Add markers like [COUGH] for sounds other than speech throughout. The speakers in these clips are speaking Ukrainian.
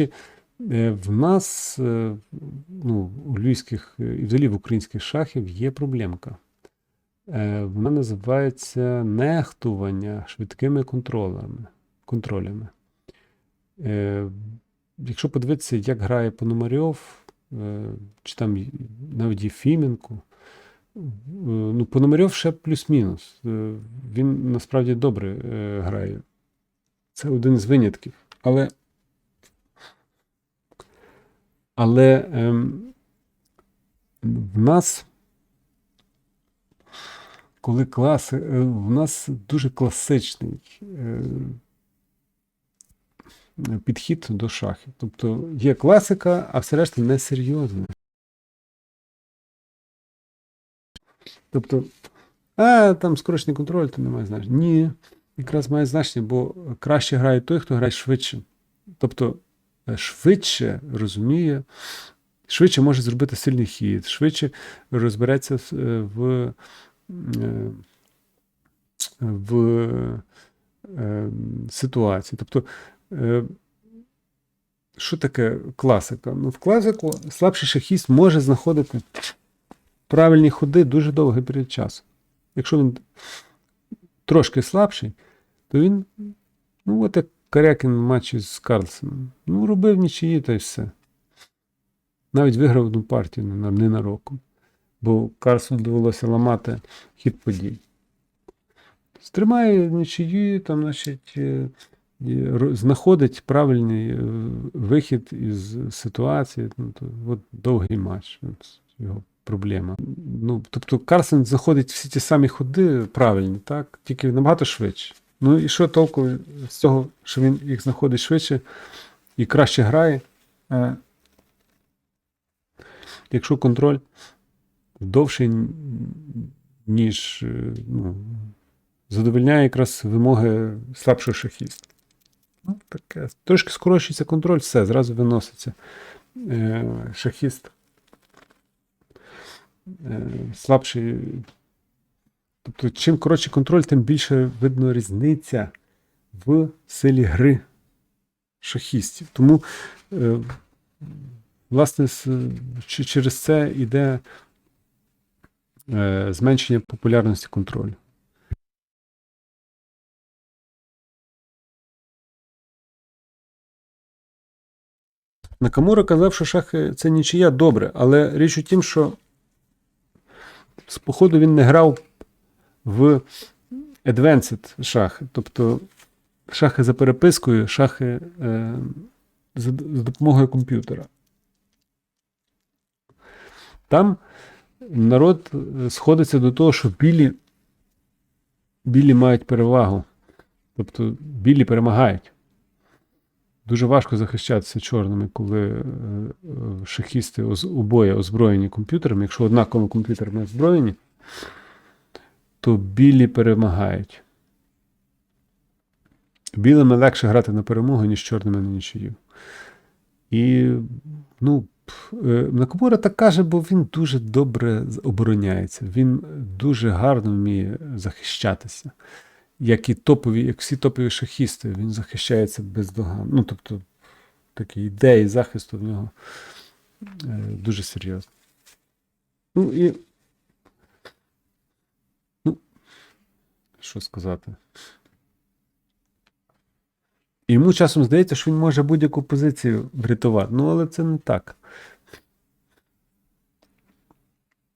Е, В нас е, ну, у львівських е, і взагалі в українських шахів є проблемка. Вона називається нехтування швидкими контролями. контролями. Якщо подивитися, як грає Пономарьов, чи там навіть Єфіменко, ну, Пономарьов ще плюс-мінус. Він насправді добре грає. Це один з винятків. Але але ем, в нас, коли класи, е, в нас дуже класичний е, підхід до шахів. Тобто є класика, а все решта несерйозне. Тобто, а там скорочений контроль, то немає значення. Ні, якраз має значення, бо краще грає той, хто грає швидше. Тобто швидше розуміє, швидше може зробити сильний хід, швидше розбереться е, в, е, в е, ситуації. Тобто, що таке класика? Ну, в класику слабший шахіст може знаходити правильні ходи дуже довгий період часу. Якщо він трошки слабший, то він, ну, от як Карякін в матчі з Карлсоном. Ну, робив нічиї та й все. Навіть виграв одну партію ненароком, бо Карлсону довелося ламати хід подій. Стримає нічиї, там, значить, е, знаходить правильний е, вихід із ситуації. Ну, то, от довгий матч. От його проблема. Ну, тобто Карсен заходить всі ті самі ходи правильні, так? Тільки набагато швидше. Ну і що толку з цього, що він їх знаходить швидше і краще грає, е, якщо контроль довший, ніж е, ну, задовольняє якраз вимоги слабшого шахіста. Ну, таке. Трошки скорочується контроль, все, зразу виноситься. Е, шахіст слабший. Тобто, чим коротший контроль, тим більше видно різниця в силі гри шахістів. Тому, е, власне, с- ч- через це йде е, зменшення популярності контролю. Накамура казав, що шахи це нічия добре, але річ у тім, що з походу він не грав в advanced шахи, тобто шахи за перепискою, шахи е, за, допомогою комп'ютера. Там народ е, сходиться до того, що білі, білі мають перевагу. Тобто білі перемагають. Дуже важко захищатися чорними, коли е, шахісти обоє озброєні комп'ютерами. Якщо однаково комп'ютерами озброєні, то білі перемагають. Білими легше грати на перемогу, ніж чорними на нічию. І, ну, е, Накамура так каже, бо він дуже добре обороняється. Він дуже гарно вміє захищатися. Як і топові, як всі топові шахісти, він захищається бездоганно. Ну, тобто, такі ідеї захисту в нього е, дуже серйозні. Ну і. Що сказати? І Йому часом здається, що він може будь-яку позицію врятувати. Ну, але це не так.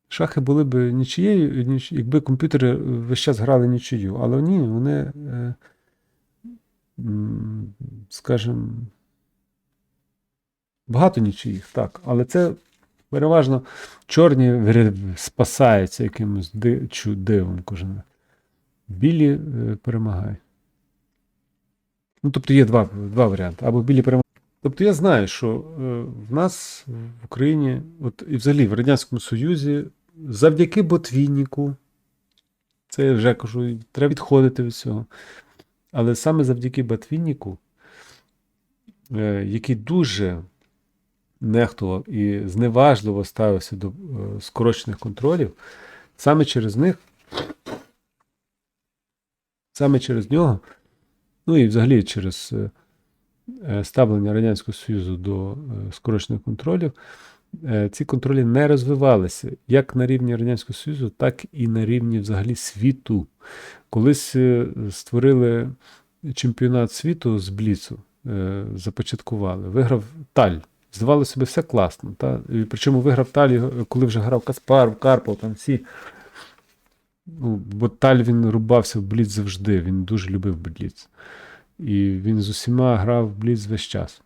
Шахи були б нічиєю, ніч- якби комп'ютери весь час грали нічию. Але ні, вони, е, скажімо, багато нічиїх, так. Але це переважно чорні спасаються якимось дивом кожен. Білі е, перемагають. Ну, тобто є два, два варіанти. Або білі перемагають. Тобто я знаю, що е, в нас в Україні, от і взагалі в Радянському Союзі, завдяки ботвіннику, це я вже кажу, треба відходити від цього. Але саме завдяки ботвіннику, е, який дуже нехтував і зневажливо ставився до скорочених контролів, саме через них, саме через нього, ну і взагалі через е, е, ставлення Радянського Союзу до е, скорочених контролів, ці контролі не розвивалися як на рівні Радянського Союзу, так і на рівні взагалі світу. Колись створили чемпіонат світу з Бліцу, започаткували. Виграв Таль. Здавалося себе, все класно. Та? Причому виграв Таль, коли вже грав Каспар, Карпов, там всі. Ну, бо Таль він рубався в Бліц завжди, він дуже любив Бліц. І він з усіма грав в Бліц весь час.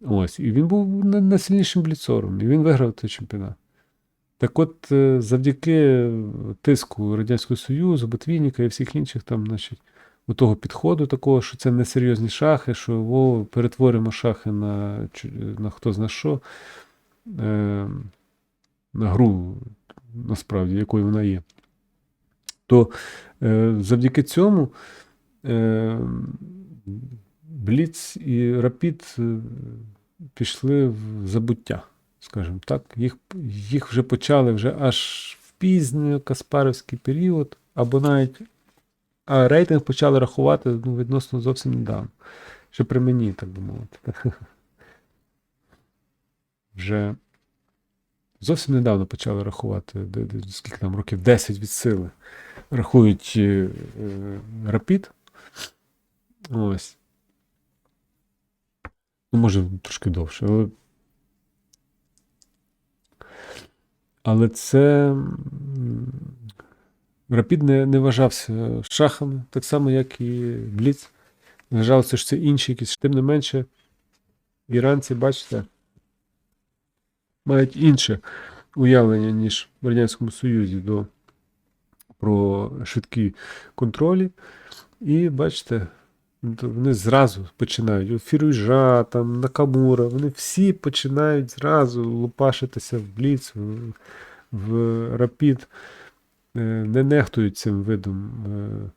Ось. І він був найсильнішим бліцором, і він виграв той чемпіонат. Так от, е, завдяки тиску Радянського Союзу, Ботвінніка і всіх інших там, значить, у того підходу такого, що це несерйозні шахи, що о, перетворимо шахи на, на хто зна що, е, на гру, насправді, якою вона є. То е, завдяки цьому е, Бліц і Рапід е, пішли в забуття, скажімо так. Їх, їх вже почали вже аж в пізній Каспаровський період, або навіть а рейтинг почали рахувати ну, відносно зовсім недавно. Ще при мені, так би мовити. [LAUGHS] Вже зовсім недавно почали рахувати, скільки там років 10 від сили. Рахують е, е, Рапід. Ось. Ну, може, трошки довше, але. Але це. Рапід не, не вважався шахами, так само, як і Бліц. Вважалося, що це інші якісь. Тим не менше, іранці, бачите, мають інше уявлення, ніж в Радянському Союзі до, про швидкі контролі. І бачите, вони зразу починають. От Фірюжа, там, Накамура, вони всі починають зразу лупашитися в Бліц, в, в Рапід, е, не нехтують цим видом. е,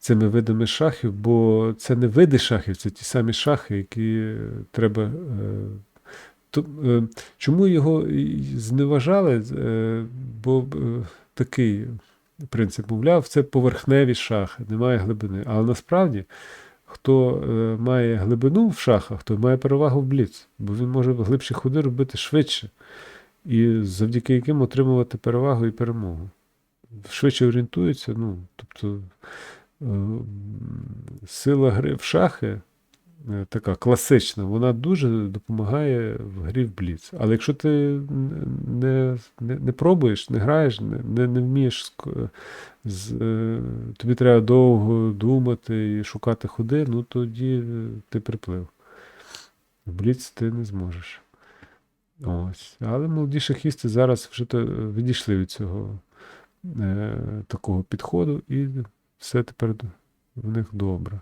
Цими видами шахів, бо це не види шахів, це ті самі шахи, які е, треба. То, е, чому його зневажали? Е, Бо е, такий принцип, мовляв, це поверхневі шахи, немає глибини. Але насправді, хто має глибину в шахах, той має перевагу в бліц, бо він може глибші ходи робити швидше, і завдяки яким отримувати перевагу і перемогу. Швидше орієнтується, ну, тобто сила гри в шахи. Е, Така класична, вона дуже допомагає в грі в Бліц. Але якщо ти не, не, не пробуєш, не граєш, не, не, вмієш, ск- з, е, тобі треба довго думати і шукати ходи, ну тоді е, ти приплив. В Бліц ти не зможеш. Ось. Але молоді шахісти зараз вже відійшли від цього е, такого підходу, і все тепер в них добре.